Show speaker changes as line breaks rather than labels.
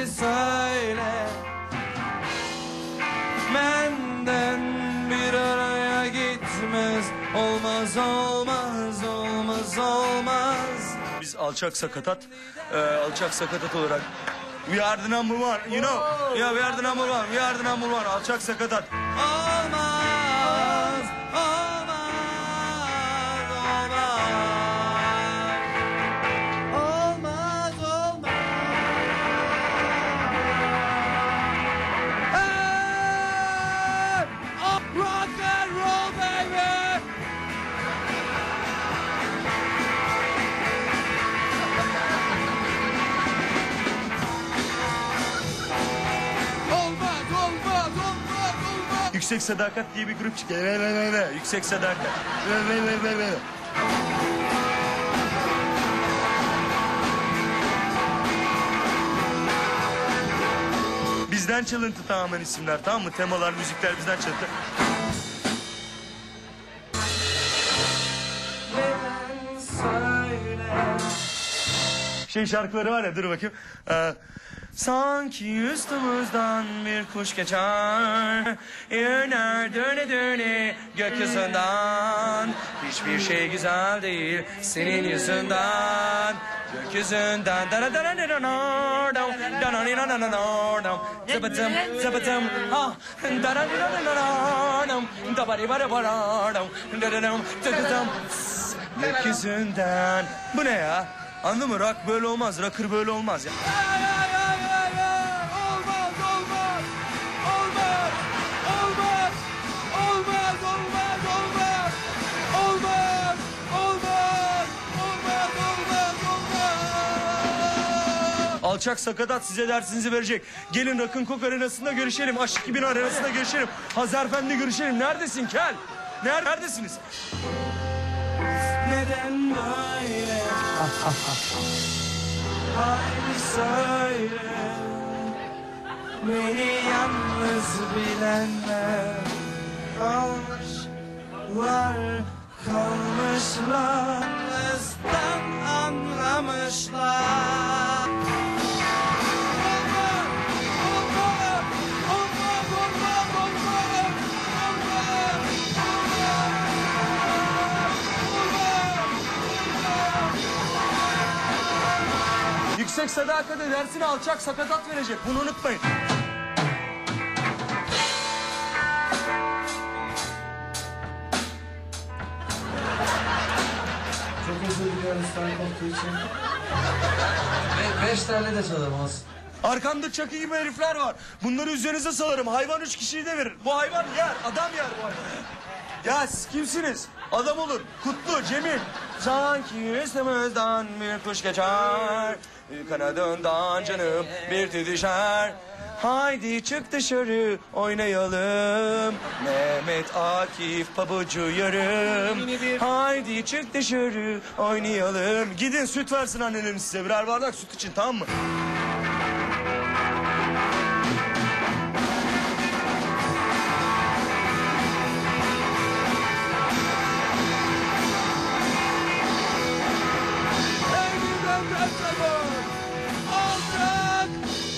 decided
Biz alçak sakatat, e, alçak sakatat olarak We are the number one, you know. Yeah, we are the number one, we are the number one. Alçak sakatat.
Olmaz
Yüksek Sadakat diye bir grup çıktı. Ve ve ve ve. Yüksek Sadakat. Ve ve ve ve ve. Bizden çalıntı tamamen isimler tamam mı? Temalar, müzikler bizden çalıntı. Şey şarkıları var ya dur bakayım. Ee, Sanki üstümüzden bir kuş geçer İner döne döne gökyüzünden Hiçbir şey güzel değil senin yüzünden Gökyüzünden dara dara dara nordam dara dara dara nordam zıbıtım zıbıtım ha dara dara dara nordam dabari bara bara nordam dara dara zıbıtım gökyüzünden bu ne ya Anladın mı? Rock böyle olmaz. Rocker böyle olmaz ya.
Ay, ay, ay, ay, ay. Olmaz, olmaz. Olmaz, olmaz. Olmaz, olmaz, olmaz. Olmaz, olmaz. Olmaz, olmaz, olmaz.
Alçak sakatat size dersinizi verecek. Gelin Rock'ın Kok arenasında görüşelim. Aşk 2000 arenasında görüşelim. Hazarfendi görüşelim. Neredesin Kel? Ner- Neredesiniz?
Neden böyle? Haydi söyle Beni yalnız bilenler Kalmışlar Kalmışlar. Özden
Yüksek sadakate dersine alçak sakatat verecek. Bunu unutmayın.
Çok özür diliyoruz Koptu için. Be beş tane de olsun.
Arkamda çakı gibi herifler var. Bunları üzerinize salarım. Hayvan üç kişiyi de verir. Bu hayvan yer. Adam yer bu hayvan. Ya siz kimsiniz? Adam olur. Kutlu, Cemil. Sanki üstümüzden bir kuş geçer. Kanadından canım bir tüy düşer. Haydi çık dışarı oynayalım. Mehmet Akif pabucu yarım. Haydi çık dışarı oynayalım. Gidin süt versin anneleriniz size birer bardak süt için tamam mı?
Luxembourg! All drunk!